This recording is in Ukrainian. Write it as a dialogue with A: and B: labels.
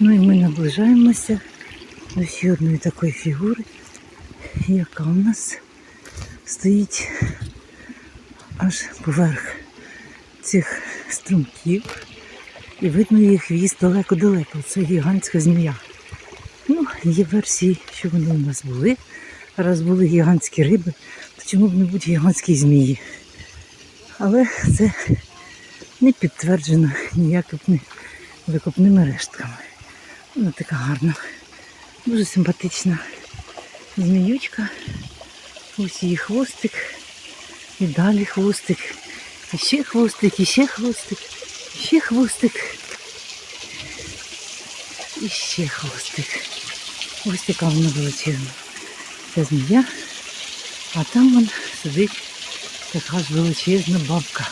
A: Ну і ми наближаємося до ще одної такої фігури, яка у нас стоїть аж поверх цих струмків. І видно її хвіст далеко-далеко. Це гігантська змія. Ну, є версії, що вони у нас були. Раз були гігантські риби, то чому б не бути гігантські змії? Але це не підтверджено ніякими викопними рештками. Вона така гарна, дуже симпатична зміючка. Ось її хвостик. І далі хвостик. І ще хвостик, і ще хвостик, і ще хвостик. І ще хвостик. Ось така вона величезна. Ця змія. А там вон сидить така ж величезна бабка.